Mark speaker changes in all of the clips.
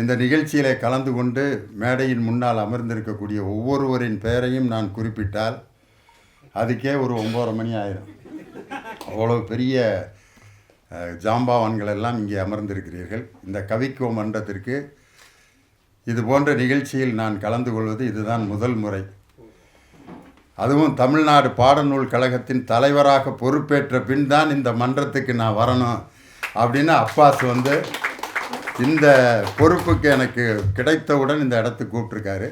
Speaker 1: இந்த நிகழ்ச்சியிலே கலந்து கொண்டு மேடையின் முன்னால் அமர்ந்திருக்கக்கூடிய ஒவ்வொருவரின் பெயரையும் நான் குறிப்பிட்டால் அதுக்கே ஒரு ஒம்பது மணி ஆயிரும். அவ்வளோ பெரிய ஜாம்பாவான்கள் எல்லாம் இங்கே அமர்ந்திருக்கிறீர்கள். இந்த கவிக்கோ மன்றத்திற்கு இது போன்ற நிகழ்ச்சியில் நான் கலந்து கொள்வது இதுதான் முதல் முறை. அதுவும் தமிழ்நாடு பாடநூல் கழகத்தின் தலைவராக பொறுப்பேற்ற பின் தான் இந்த மன்றத்துக்கு நான் வரணும் அப்படின்னு அப்பாஸ் வந்து இந்த பொறுப்புக்கு எனக்கு கிடைத்தவுடன் இந்த இடத்துக்கு கூப்பிட்ருக்காரு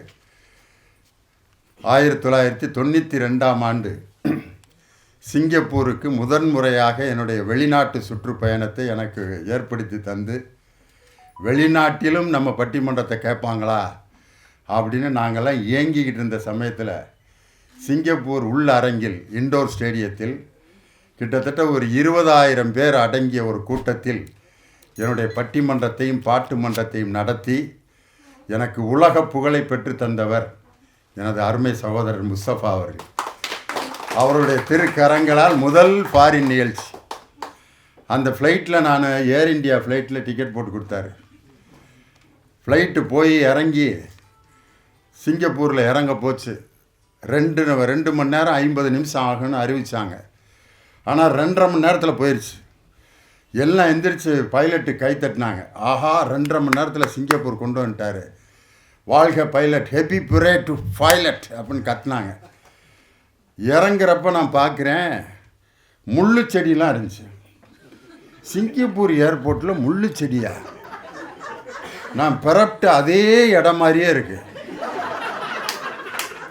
Speaker 1: ஆயிரத்தி தொள்ளாயிரத்தி தொண்ணூற்றி ரெண்டாம் ஆண்டு சிங்கப்பூருக்கு முதன்முறையாக என்னுடைய வெளிநாட்டு சுற்றுப்பயணத்தை எனக்கு ஏற்படுத்தி தந்து வெளிநாட்டிலும் நம்ம பட்டிமன்றத்தை கேட்பாங்களா அப்படின்னு நாங்கள்லாம் ஏங்கிக்கிட்டு இருந்த சமயத்தில் சிங்கப்பூர் உள் அரங்கில் இண்டோர் ஸ்டேடியத்தில் கிட்டத்தட்ட ஒரு இருபதாயிரம் பேர் அடங்கிய ஒரு கூட்டத்தில் என்னுடைய பட்டிமன்றத்தையும் பாட்டு மன்றத்தையும் நடத்தி எனக்கு உலக புகழை பெற்று தந்தவர் எனது அருமை சகோதரர் முஸ்தபா அவர்கள். அவருடைய திருக்கரங்களால் முதல் ஃபாரின் நிகழ்ச்சி. அந்த ஃப்ளைட்டில் நான் ஏர் இந்தியா ஃப்ளைட்டில் டிக்கெட் போட்டு கொடுத்தாரு. ஃப்ளைட்டு போய் இறங்கி சிங்கப்பூரில் இறங்க போச்சு. ரெண்டு ரெண்டு மணி நேரம் ஐம்பது நிமிஷம் ஆகும்னு அறிவித்தாங்க ஆனால் ரெண்டரை மணி நேரத்தில் போயிடுச்சு எல்லாம் எந்திரிச்சு பைலட்டு கை தட்டினாங்க. ஆஹா ரெண்டரை மணி நேரத்தில் சிங்கப்பூர் கொண்டு வந்துட்டாரு. வாழ்க pilot happy hooray to pilot அப்படின்னு கத்துனாங்க. இறங்குறப்ப நான் பார்க்குறேன் முள்ளு செடியெலாம் இருந்துச்சு. சிங்கப்பூர் ஏர்போர்ட்டில் முள்ளு செடியா? நான் பிறப்பிட்ட அதே இடம் மாதிரியே இருக்குது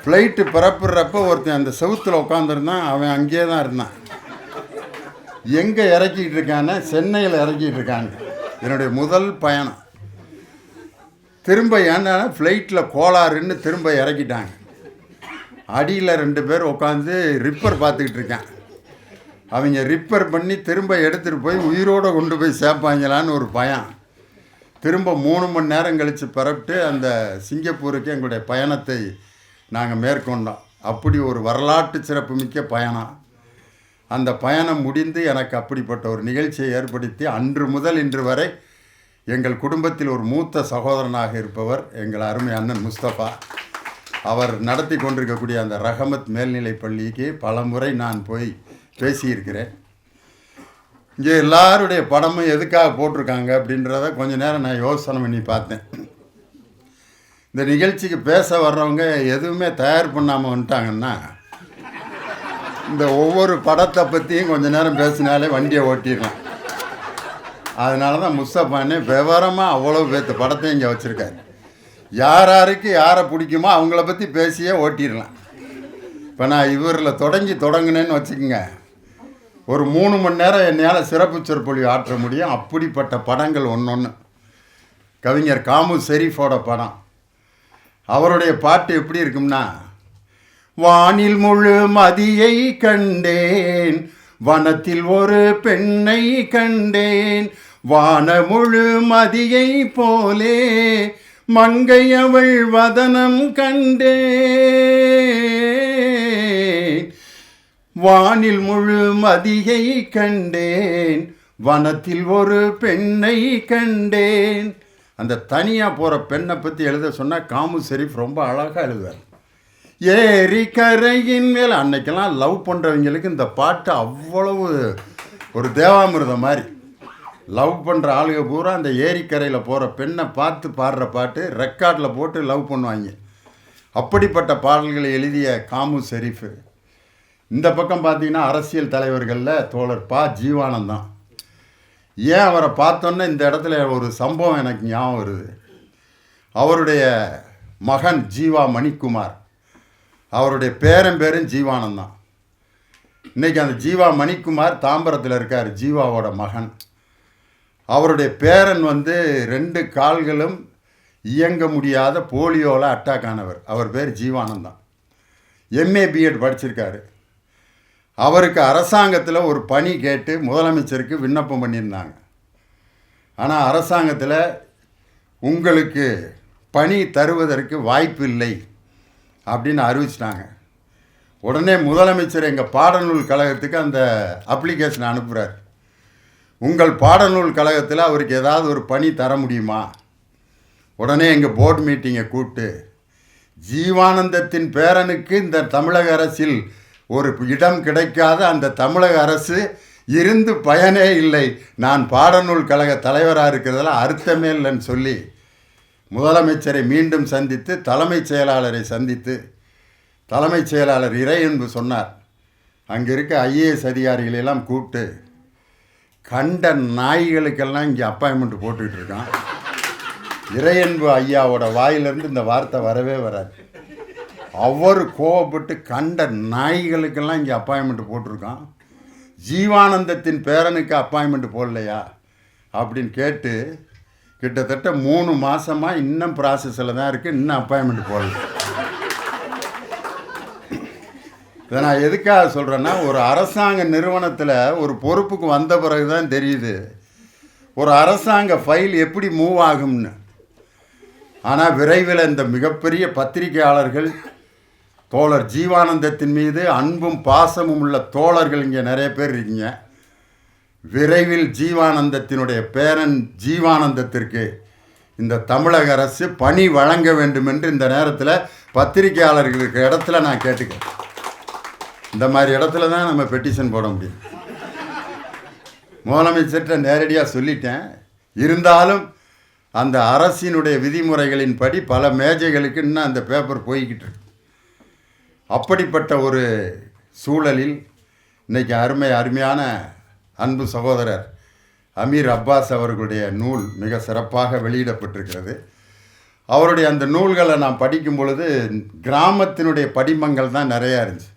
Speaker 1: ஃப்ளைட்டு பிறப்புறப்ப ஒருத்தன் அந்த செவுத்தில் உட்காந்துருந்தான் அவன் அங்கேயே தான் இருந்தான். எங்கே இறக்கிட்டு இருக்கான்னு சென்னையில் இறக்கிட்டு இருக்காங்க. என்னுடைய முதல் பயணம். திரும்ப ஏன்னா ஃப்ளைட்டில் கோளாறுன்னு திரும்ப இறக்கிட்டாங்க. அடியில் ரெண்டு பேர் உட்காந்து ரிப்பர் பார்த்துக்கிட்டு இருக்கேன் அவங்க ரிப்பர் பண்ணி திரும்ப எடுத்துகிட்டு போய் உயிரோடு கொண்டு போய் சேர்ப்பாங்களான்னு ஒரு பயம். திரும்ப மூணு மணி நேரம் கழித்து பரப்பிட்டு அந்த சிங்கப்பூருக்கு எங்களுடைய பயணத்தை நாங்கள் மேற்கொண்டோம். அப்படி ஒரு வரலாற்று சிறப்புமிக்க பயணம். அந்த பயணம் முடிந்து எனக்கு அப்படிப்பட்ட ஒரு நிகழ்ச்சியை ஏற்படுத்தி அன்று முதல் இன்று வரை எங்கள் குடும்பத்தில் ஒரு மூத்த சகோதரனாக இருப்பவர் எங்கள் அருமை அண்ணன் முஸ்தபா. அவர் நடத்தி கொண்டிருக்கக்கூடிய அந்த ரஹமத் மேல்நிலைப் பள்ளிக்கு பல முறை நான் போய் பேசியிருக்கிறேன். இங்கே எல்லாருடைய படமும் எதுக்காக போட்டிருக்காங்க அப்படின்றத கொஞ்ச நேரம் நான் யோசனை பண்ணி பார்த்தேன். இந்த நிகழ்ச்சிக்கு பேச வர்றவங்க எதுவுமே தயார் பண்ணாமல் வந்துட்டாங்கன்னா இந்த ஒவ்வொரு படத்தை பற்றியும் கொஞ்ச நேரம் பேசினாலே வண்டியை ஓட்டிடலாம் அதனால தான் முஸ்தபானே விவரமாக அவ்வளோ பேத்த படத்தையும் இங்கே வச்சுருக்காரு. யார் யாருக்கு யாரை பிடிக்குமோ அவங்கள பற்றி பேசியே ஓட்டிடலாம். இப்போ நான் இவரில் தொடங்கி தொடங்கினேன்னு வச்சுக்கோங்க. ஒரு மூணு மணி நேரம் என்னால் சிறப்பு சொற்பொழிவு ஆற்ற முடியும். அப்படிப்பட்ட படங்கள் ஒன்று ஒன்று கவிஞர் காமு ஷெரீஃபோட படம். அவருடைய பாட்டு எப்படி இருக்கும்னா வானில் முழு மதியை கண்டேன். வனத்தில் ஒரு பெண்ணை கண்டேன். வான முழு மதியை போலே மங்கை அவள் வதனம் கண்டேன். வானில் முழு மதியை கண்டேன். வனத்தில் ஒரு பெண்ணை கண்டேன். அந்த தனியாக போகிற பெண்ணை பற்றி எழுத சொன்னால் காமு ஷெரீஃப் ரொம்ப அழகாக எழுதுவார். ஏரி கரையின் மேல். அன்னைக்கெல்லாம் லவ் பண்ணுறவங்களுக்கு இந்த பாட்டு அவ்வளவு ஒரு தேவாமிர்தம் மாதிரி. லவ் பண்ணுற ஆளுக பூரா அந்த ஏரிக்கரையில் போகிற பெண்ணை பார்த்து பாடுற பாட்டு ரெக்கார்டில் போட்டு லவ் பண்ணுவாங்க. அப்படிப்பட்ட பாடல்களை எழுதிய காமு ஷெரீஃபு. இந்த பக்கம் பார்த்தீங்கன்னா அரசியல் தலைவர்களில் தோழர் பா. ஜீவானந்தான் ஏன் அவரை பார்த்தோன்னே இந்த இடத்துல ஒரு சம்பவம் எனக்கு ஞாபகம் வருது. அவருடைய மகன் ஜீவா மணிக்குமார். அவருடைய பேரன் பேரும் ஜீவானந்தான். இன்றைக்கி அந்த ஜீவா மணிக்குமார் தாம்பரத்தில் இருக்கார் ஜீவாவோட மகன். அவருடைய பேரன் வந்து ரெண்டு கால்களும் இயங்க முடியாத போலியோவில் அட்டாக் ஆனவர். அவர் பேர் ஜீவானந்தான். எம்ஏ பிஎட் படிச்சிருக்காரு. அவருக்கு அரசாங்கத்தில் ஒரு பணி கேட்டு முதலமைச்சருக்கு விண்ணப்பம் பண்ணியிருந்தாங்க. ஆனால் அரசாங்கத்தில் உங்களுக்கு பணி தருவதற்கு வாய்ப்பு இல்லை. அப்படின்னு அறிவிச்சிட்டாங்க. உடனே முதலமைச்சர் எங்கள் பாடநூல் கழகத்துக்கு அந்த அப்ளிகேஷன் அனுப்புகிறார் உங்கள் பாடநூல் கழகத்தில் அவருக்கு ஏதாவது ஒரு பணி தர முடியுமா? உடனே எங்கள் போர்டு மீட்டிங்கை கூப்பிட்டு ஜீவானந்தத்தின் பேரனுக்கு இந்த தமிழக அரசில் ஒரு இடம் கிடைக்காத அந்த தமிழக அரசு இருந்து பயனே இல்லை. நான் பாடநூல் கழக தலைவராக இருக்கிறதெல்லாம் அர்த்தமே இல்லைன்னு சொல்லி முதலமைச்சரை மீண்டும் சந்தித்து தலைமைச் செயலாளரை சந்தித்து தலைமைச் செயலாளர் இறையன்பு சொன்னார். அங்கே இருக்க ஐஏஎஸ் அதிகாரிகளெல்லாம் கூப்பிட்டு கண்ட நாய்களுக்கெல்லாம் இங்கே அப்பாயின்மெண்ட் போட்டுக்கிட்டு இருக்கான். இறையன்பு ஐயாவோட வாயிலிருந்து இந்த வார்த்தை வரவே வராது. அவர் கோவப்பட்டு கண்ட நாய்களுக்கெல்லாம் இங்கே அப்பாயின்மெண்ட் போட்டிருக்கான். ஜீவானந்தத்தின் பேரனுக்கு அப்பாயின்மெண்ட் போடலையா? அப்படின்னு கேட்டு கிட்டத்தட்ட மூணு மாதமாக இன்னும் ப்ராசஸில் தான் இருக்குது இன்னும் அப்பாயின்மெண்ட் போடல. இதை நான் எதுக்காக சொல்கிறேன்னா ஒரு அரசாங்க நிறுவனத்தில் ஒரு பொறுப்புக்கு வந்த பிறகு தான் தெரியுது. ஒரு அரசாங்க ஃபைல் எப்படி மூவ் ஆகும்னு. ஆனால் விரைவில் இந்த மிகப்பெரிய பத்திரிகையாளர்கள் தோழர் ஜீவானந்தத்தின் மீது அன்பும் பாசமும் உள்ள தோழர்கள் இங்கே நிறைய பேர் இருக்கீங்க. விரைவில் ஜீவானந்தத்தினுடைய பேரன் ஜீவானந்தத்திற்கு இந்த தமிழக அரசு பணி வழங்க வேண்டும் என்று இந்த நேரத்தில் பத்திரிகையாளர்களுக்கு இடத்துல நான் கேட்டுக்கிறேன். இந்த மாதிரி இடத்துல தான் நம்ம பெட்டிஷன் போட முடியும். முதலமைச்சர்கிட்ட நேரடியாக சொல்லிட்டேன். இருந்தாலும் அந்த அரசினுடைய விதிமுறைகளின் படி பல மேஜைகளுக்கு இன்னும் அந்த பேப்பர் போய்கிட்டு இருக்கு. அப்படிப்பட்ட ஒரு சூழலில் இன்றைக்கி அருமை அருமையான அன்பு சகோதரர் அமீர் அப்பாஸ் அவர்களுடைய நூல் மிக சிறப்பாக வெளியிடப்பட்டிருக்கிறது. அவருடைய அந்த நூல்களை நான் படிக்கும் பொழுது கிராமத்தினுடைய படிமங்கள் தான் நிறையா இருந்துச்சு.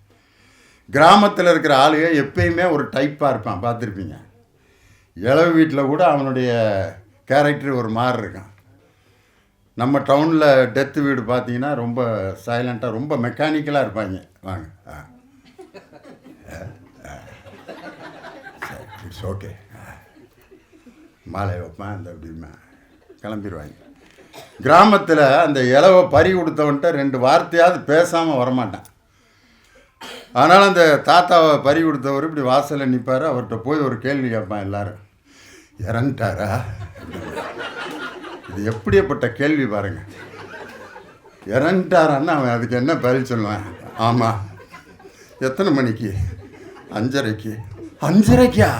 Speaker 1: கிராமத்தில் இருக்கிற ஆளுங்க எப்பயுமே ஒரு டைப்பாக இருப்பான் பார்த்துருப்பீங்க. இளவு வீட்டில் கூட அவனுடைய கேரக்டர் ஒரு மாதிரி இருக்கான். நம்ம டவுனில் டெத்து வீடு பார்த்தீங்கன்னா ரொம்ப சைலண்ட்டாக ரொம்ப மெக்கானிக்கலாக இருப்பாங்க. வாங்க ஆ. இட்ஸ் ஓகே மாலை வைப்பேன் அந்த அப்படிமா கிளம்பிடுவாங்க. கிராமத்தில் அந்த இலவை பறி கொடுத்தவன்ட்ட ரெண்டு வார்த்தையாவது பேசாமல் வரமாட்டான். அதனால் அந்த தாத்தாவை பறி கொடுத்தவர் இப்படி வாசலில் நிற்பார் அவர்கிட்ட போய் ஒரு கேள்வி கேட்பான் எல்லாரும். இறந்துட்டாரா? இது எப்படியப்பட்ட கேள்வி பாருங்க. இறந்துட்டாரான்னு அவன் அதுக்கு என்ன பதில் சொல்லுவான்? ஆமாம் எத்தனை மணிக்கு? அஞ்சரைக்கு. அஞ்சரைக்கா?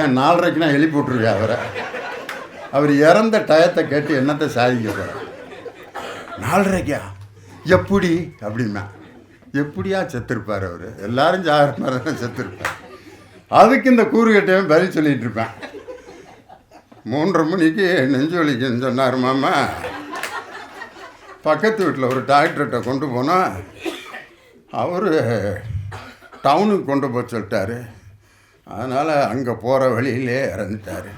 Speaker 1: ஏன் நாலரைக்கு நான் எழுப்பி விட்ருவியா அவரை? அவர் இறந்த டயத்தை கேட்டு என்னத்தை சாதிக்க போகிறார் நாலரைக்கா? எப்படி? அப்படின்னா எப்படியா செத்துருப்பார் அவர்? எல்லாரும் ஜாகிற மாதிரி தான் செத்துருப்பார். அதுக்கு இந்த கூறுகட்டவன் பதில் சொல்லிட்டு இருப்பேன். மூன்றரை மணிக்கு நெஞ்சு வலிக்குன்னு சொன்னார் மாமா. பக்கத்து வீட்டில் ஒரு டாக்டர்கிட்ட கொண்டு போனால் அவர் டவுனுக்கு கொண்டு போக சொல்லிட்டாரு. அதனால் அங்கே போகிற வழியிலே இறந்துட்டார்.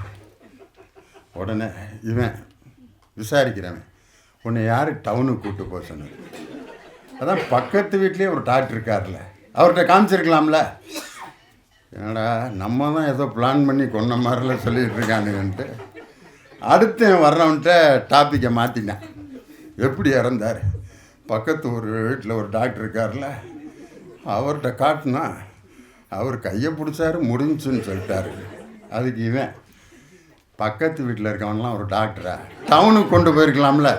Speaker 1: உடனே இவன் விசாரிக்கிறவன் உன்னை யார் டவுனுக்கு கூப்பிட்டு போக சொன்னது? அதான் பக்கத்து வீட்லேயே ஒரு டாக்டர் இருக்கார்ல அவர்கிட்ட காமிச்சிருக்கலாம்ல. என்னடா நம்ம தான் ஏதோ பிளான் பண்ணி கொன்ன மாதிரிலாம் சொல்லிகிட்டு இருக்கானுங்கன்ட்டு. அடுத்து வர்றவன்ட்ட டாப்பிக்கை மாற்றினேன் எப்படி இறந்தார்? பக்கத்து ஒரு வீட்டில் ஒரு டாக்டர் இருக்கார்ல அவர்கிட்ட காட்டினா அவர் கையை பிடிச்சாரு முடிஞ்சுன்னு சொல்லிட்டாரு. அதுக்கு இவன் பக்கத்து வீட்டில் இருக்கவன்லாம் ஒரு டாக்டரா டவுனுக்கு கொண்டு போயிருக்கலாம்ல.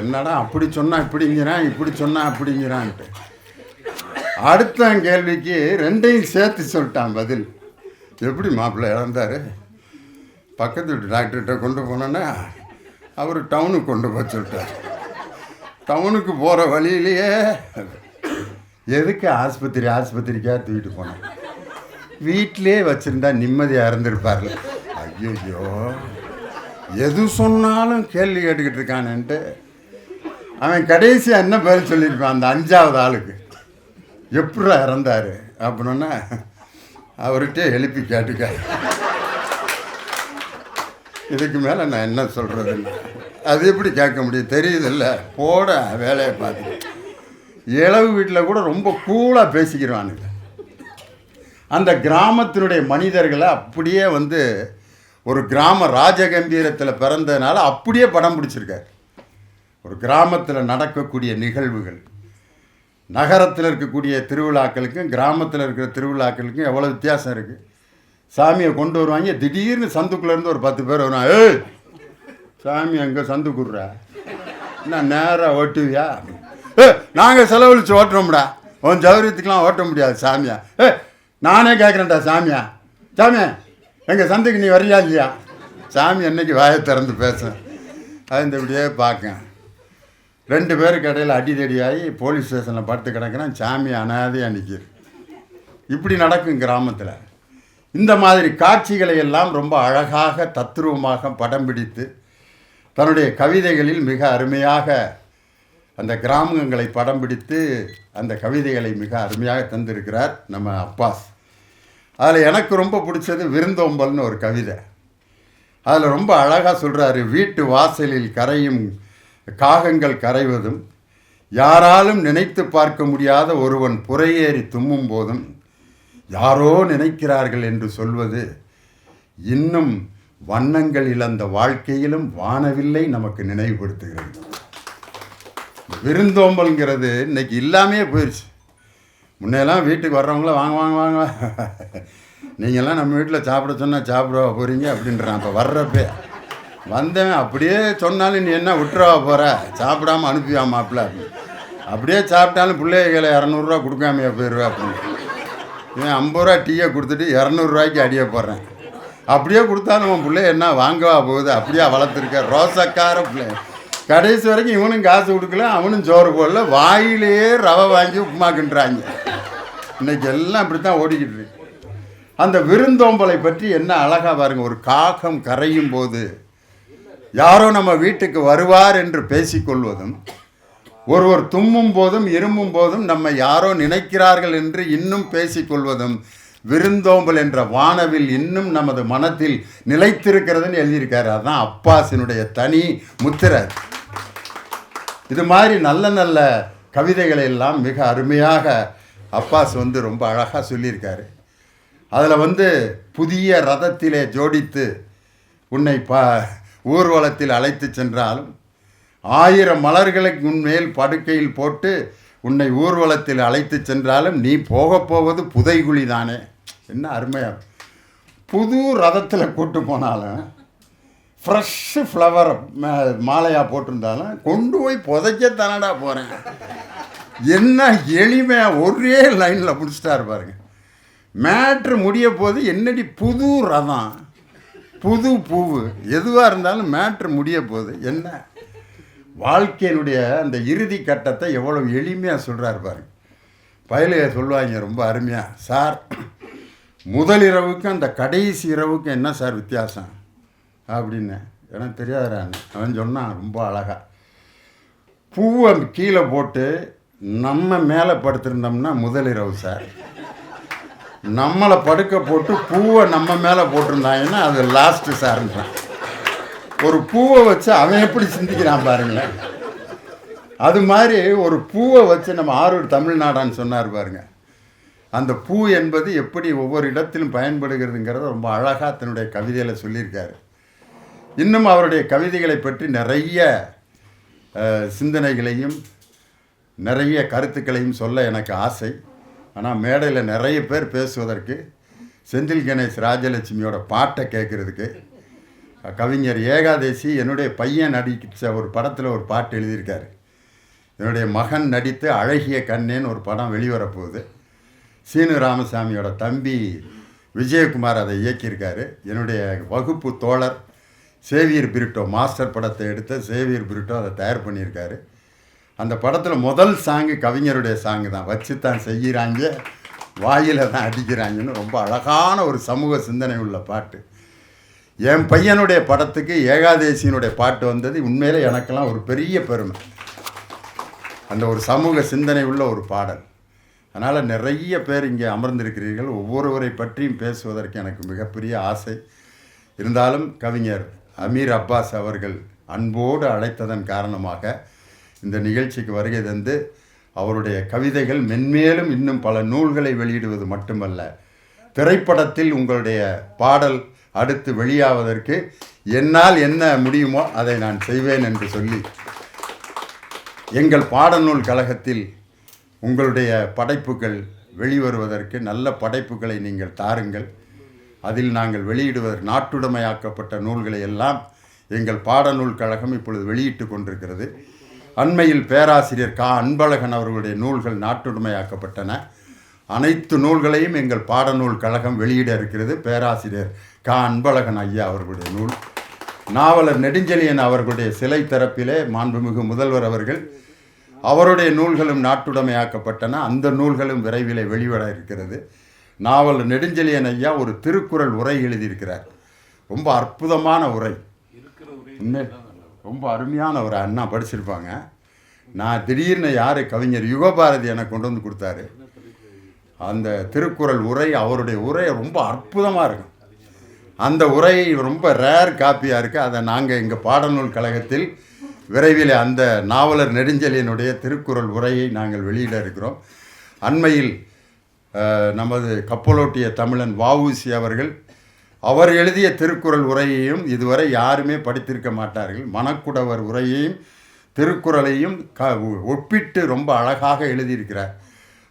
Speaker 1: என்னடா அப்படி சொன்னால் இப்படிங்கிறான் இப்படி சொன்னால் அப்படிங்கிறான்ட்டு. அடுத்த கேள்விக்கு ரெண்டையும் சேர்த்து சொல்லிட்டான் பதில். எப்படி மாப்பிள்ளை இழந்தார் பக்கத்து வீட்டு டாக்டர்கிட்ட கொண்டு போனோன்னா அவர் டவுனுக்கு கொண்டு போய் சொல்லிட்டார். டவுனுக்கு போகிற வழியிலேயே எதுக்கு ஆஸ்பத்திரி ஆஸ்பத்திரிக்காக தூக்கிட்டு போனேன்? வீட்டிலே வச்சுருந்தா நிம்மதியாக இருந்திருப்பார்ல. ஐயோ எது சொன்னாலும் கேள்வி கேட்டுக்கிட்டு இருக்கானேன்ட்டு. அவன் கடைசியாக என்ன பதில் சொல்லியிருப்பான் அந்த அஞ்சாவது ஆளுக்கு. எப்படா இறந்தார்? அப்படின்னா அவர்கிட்டே எழுப்பி கேட்டுக்காரு இதுக்கு மேலே நான் என்ன சொல்கிறதுன்னு அது எப்படி கேட்க முடியும்? தெரியுதில்ல. போட வேலையை பார்த்து இளவு வீட்டில் கூட ரொம்ப கூலாக பேசிக்கிறானுங்க அந்த கிராமத்தினுடைய மனிதர்களை அப்படியே வந்து ஒரு கிராம ராஜகம்பீரத்தில் பிறந்ததுனால அப்படியே படம் பிடிச்சிருக்காரு. ஒரு கிராமத்தில் நடக்கக்கூடிய நிகழ்வுகள். நகரத்தில் இருக்கக்கூடிய திருவிழாக்களுக்கும் கிராமத்தில் இருக்கிற திருவிழாக்களுக்கும் எவ்வளோ வித்தியாசம் இருக்குது சாமியை கொண்டு வருவாங்க திடீர்னு சந்துக்குள்ளேருந்து ஒரு பத்து பேர் வருவாங்க ஏய் சாமி அங்கே சந்துக்குடுறா நான் நேராக ஓட்டுவியா? ஏ நாங்கள் செலவழித்து ஓட்டுறோம்டா. உன் ஜௌரியத்துக்கெலாம் ஓட்ட முடியாது சாமியா. ஏ நானே கேட்குறேன்டா சாமியா. சாமியா எங்கள் சந்தைக்கு நீ வரியா இல்லையா? சாமி என்னைக்கு வாயை திறந்து பேசும் அது இந்த இப்படியே பார்க்கேன். ரெண்டு பேருக்கு அடி அடிதடியாகி போலீஸ் ஸ்டேஷனில் படுத்து கிடக்கிறேன். சாமி அனாதையாக நிற்கிது இப்படி நடக்கும் கிராமத்தில். இந்த மாதிரி காட்சிகளை எல்லாம் ரொம்ப அழகாக தத்ரூபமாக படம் பிடித்து தன்னுடைய கவிதைகளில் மிக அருமையாக அந்த கிராமங்களை படம் பிடித்து அந்த கவிதைகளை மிக அருமையாக தந்திருக்கிறார் நம்ம அப்பாஸ். அதில் எனக்கு ரொம்ப பிடிச்சது விருந்தோம்பல்னு ஒரு கவிதை. அதில் ரொம்ப அழகாக சொல்கிறாரு வீட்டு வாசலில் கரையும் காகங்கள் கரைவதும் யாராலும் நினைத்து பார்க்க முடியாத ஒருவன் புறையேறி தும்மும் போதும் யாரோ நினைக்கிறார்கள் என்று சொல்வது இன்னும் வண்ணங்கள் இழந்த வாழ்க்கையிலும் வானவில்லை நமக்கு நினைவுபடுத்துகிறது. விருந்தோம்பல்ங்கிறது இன்னைக்கு இல்லாமே போயிடுச்சு முன்னையெல்லாம் வீட்டுக்கு வர்றவங்கள வாங்க வாங்க வாங்க. நீங்கள்லாம் நம்ம வீட்டில் சாப்பிட சொன்னால் சாப்பிடுவா போகிறீங்க அப்படின்றான். இப்போ வர்றப்பே வந்தவன் அப்படியே சொன்னாலும் நீ என்ன விட்டுறவா போகிற சாப்பிடாம அனுப்பிவா மாப்பிள்ள? அப்படின்னு. அப்படியே சாப்பிட்டாலும் பிள்ளைகளை இரநூறுவா கொடுக்காமையா போயிடுவா அப்படின்னு. இவன் ஐம்பது ரூபா டீயை கொடுத்துட்டு இரநூறுவாய்க்கு அடியே போடுறேன். அப்படியே கொடுத்தாலும் உன் பிள்ளை என்ன வாங்கவா போகுது? அப்படியே வளர்த்துருக்க? ரோசக்கார பிள்ளை. கடைசி வரைக்கும் இவனும் காசு கொடுக்கல அவனும் சோறு போடல வாயிலேயே ரவை வாங்கி உப்புமாக்குன்றாங்க இன்னைக்கு எல்லாம் இப்படி தான் ஓடிக்கிட்டு இருக்கு. அந்த விருந்தோம்பலை பற்றி என்ன அழகாக பாருங்க. ஒரு காகம் கரையும் போது யாரோ நம்ம வீட்டுக்கு வருவார் என்று பேசிக்கொள்வதும் ஒருவர் தும்மும் போதும் இருமும் போதும் நம்ம யாரோ நினைக்கிறார்கள் என்று இன்னும் பேசிக்கொள்வதும் விருந்தோம்பல் என்ற வானவில் இன்னும் நமது மனத்தில் நிலைத்திருக்கிறதுன்னு எழுதியிருக்காரு. அதுதான் அப்பாசினுடைய தனி முத்திரை. இது மாதிரி நல்ல நல்ல கவிதைகளை எல்லாம் மிக அருமையாக அப்பாஸ் வந்து ரொம்ப அழகாக சொல்லியிருக்காரு. அதில் வந்து புதிய ரதத்திலே ஜோடித்து உன்னை ப ஊர்வலத்தில் அழைத்து சென்றாலும் ஆயிரம் மலர்களுக்கு உன்மேல் படுக்கையில் போட்டு உன்னை ஊர்வலத்தில் அழைத்து சென்றாலும் நீ போக போவது புதைகுழி தானே. என்ன அருமையாக புது ரதத்தில் கூட்டு போனாலும் ஃப்ரெஷ்ஷு ஃப்ளவர் மாலையாக போட்டிருந்தாலும் கொண்டு போய் புதைக்க தானடா போகிறேன் என்ன எளிமையாக ஒரே லைனில் முடிச்சிட்டாரு பாருங்க. மேட்ரு முடிய போது என்னடி புது ரதம்? புது பூவு. எதுவாக இருந்தாலும் மேட்ரு முடிய போகுது என்ன? வாழ்க்கையினுடைய அந்த இறுதி கட்டத்தை எவ்வளோ எளிமையாக சொல்கிறாரு பாருங்க. பயலுக சொல்லுவாங்க ரொம்ப அருமையாக சார் முதல் இரவுக்கு அந்த கடைசி இரவுக்கும் என்ன சார் வித்தியாசம்? அப்படின்னு. எனக்கு தெரியாதுறான் அவன் சொன்னான் ரொம்ப அழகா. பூவை கீழே போட்டு நம்ம மேலே படுத்திருந்தோம்னா முதலிரவு சார். நம்மளை படுக்க போட்டு பூவை நம்ம மேலே போட்டிருந்தாங்கன்னா அது லாஸ்ட்டு சார்ன்றான். ஒரு பூவை வச்சு அவன் எப்படி சிந்திக்கிறான் பாருங்களேன். அது மாதிரி ஒரு பூவை வச்சு நம்ம ஆரூர் தமிழ்நாடான்னு சொன்னார் பாருங்க. அந்த பூ என்பது எப்படி ஒவ்வொரு இடத்திலும் பயன்படுகிறதுங்கிறத ரொம்ப அழகாக தன்னுடைய கவிதையில் சொல்லியிருக்காரு. இன்னும் அவருடைய கவிதைகளை பற்றி நிறைய சிந்தனைகளையும் நிறைய கருத்துக்களையும் சொல்ல எனக்கு ஆசை. ஆனால் மேடையில் நிறைய பேர் பேசுவதற்கு செந்தில் கணேஷ் ராஜலட்சுமியோட பாட்டை கேட்குறதுக்கு கவிஞர் ஏகாதேசி என்னுடைய பையன் நடித்த ஒரு படத்தில் ஒரு பாட்டு எழுதியிருக்காரு. என்னுடைய மகன் நடித்து அழகிய கண்ணேன்னு ஒரு படம் வெளிவரப்போகுது. சீனு ராமசாமியோட தம்பி விஜயகுமார் அதை இயக்கியிருக்காரு. என்னுடைய வகுப்பு தோழர் சேவியர் பிரிட்டோ மாஸ்டர் படத்தை எடுத்த சேவியர் பிரிட்டோ அதை தயார் பண்ணியிருக்காரு. அந்த படத்தில் முதல் சாங்கு கவிஞருடைய சாங்கு தான். வச்சு தான் செய்கிறாங்க வாயில் தான் அடிக்கிறாங்கன்னு ரொம்ப அழகான ஒரு சமூக சிந்தனை உள்ள பாட்டு. என் பையனுடைய படத்துக்கு ஏகாதேசியினுடைய பாட்டு வந்தது. உண்மையிலே எனக்கெல்லாம் ஒரு பெரிய பெருமை. அந்த ஒரு சமூக சிந்தனை உள்ள ஒரு பாடல். அதனால் நிறைய பேர் இங்கே அமர்ந்திருக்கிறீர்கள். ஒவ்வொருவரை பற்றியும் பேசுவதற்கு எனக்கு மிகப்பெரிய ஆசை. இருந்தாலும் கவிஞர் அமீர் அப்பாஸ் அவர்கள் அன்போடு அழைத்ததன் காரணமாக இந்த நிகழ்ச்சிக்கு வருகை தந்து அவருடைய கவிதைகள் மென்மேலும் இன்னும் பல நூல்களை வெளியிடுவது மட்டுமல்ல. திரைப்படத்தில் உங்களுடைய பாடல் அடுத்து வெளியாவதற்கு என்னால் என்ன முடியுமோ அதை நான் செய்வேன் என்று சொல்லி எங்கள் பாடநூல் கழகத்தில் உங்களுடைய படைப்புகள் வெளிவருவதற்கு நல்ல படைப்புகளை நீங்கள் தாருங்கள். அதில் நாங்கள் வெளியிடுவதற்கு நாட்டுடைமையாக்கப்பட்ட நூல்களை எல்லாம் எங்கள் பாடநூல் கழகம் இப்பொழுது வெளியிட்டு கொண்டிருக்கிறது. அண்மையில் பேராசிரியர் கா. அன்பழகன் அவர்களுடைய நூல்கள் நாட்டுடைமையாக்கப்பட்டன. அனைத்து நூல்களையும் எங்கள் பாடநூல் கழகம் வெளியிட இருக்கிறது. பேராசிரியர் கா. அன்பழகன் ஐயா அவர்களுடைய நூல். நாவலர் நெடுஞ்செழியன் அவர்களுடைய சிலை தரப்பிலே மாண்புமிகு முதல்வர் அவர்கள் அவருடைய நூல்களும் நாட்டுடைமையாக்கப்பட்டன. அந்த நூல்களும் விரைவில் வெளிவர இருக்கிறது. நாவலர் நெடுஞ்செழியன் ஐயா ஒரு திருக்குறள் உரை எழுதியிருக்கிறார். ரொம்ப அற்புதமான உரை. உண்மை. ரொம்ப அருமையான ஒரு அண்ணா படிச்சிருப்பாங்க. நான் திடீர்னு யார் கவிஞர் யுகபாரதி எனக்கு கொண்டு வந்து கொடுத்தாரு. அந்த திருக்குறள் உரை அவருடைய உரை ரொம்ப அற்புதமாக இருக்கும். அந்த உரை ரொம்ப ரேர் காப்பியாக இருக்குது அதை நாங்கள் எங்கள் பாடநூல் கழகத்தில் விரைவில் அந்த நாவலர் நெடுஞ்செழியனுடைய திருக்குறள் உரையை நாங்கள் வெளியிட இருக்கிறோம். அண்மையில் நமது கப்பலோட்டிய தமிழன் வஉசி அவர்கள் அவர் எழுதிய திருக்குறள் உரையையும் இதுவரை யாருமே படித்திருக்க மாட்டார்கள். மணக்குடவர் உரையையும் திருக்குறளையும் க ஒப்பிட்டு ரொம்ப அழகாக எழுதியிருக்கிறார்.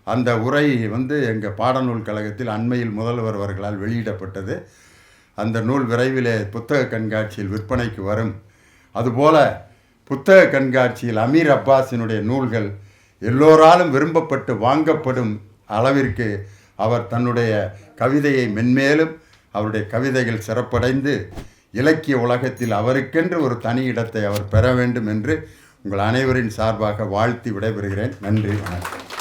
Speaker 1: அந்த உரை வந்து எங்கள் பாடநூல் கழகத்தில் அண்மையில் முதல்வர் அவர்களால் வெளியிடப்பட்டது. அந்த நூல் விரைவிலே புத்தக கண்காட்சியில் விற்பனைக்கு வரும். அதுபோல புத்தக கண்காட்சியில் அமீர் அப்பாஸினுடைய நூல்கள் எல்லோராலும் விரும்பப்பட்டு வாங்கப்படும் அளவிற்கு அவர் தன்னுடைய கவிதையை மென்மேலும் அவருடைய கவிதைகள் சிறப்படைந்து இலக்கிய உலகத்தில் அவருக்கென்று ஒரு தனி இடத்தை அவர் பெற வேண்டும் என்று உங்கள் அனைவரின் சார்பாக வாழ்த்தி விடைபெறுகிறேன். நன்றி வணக்கம்.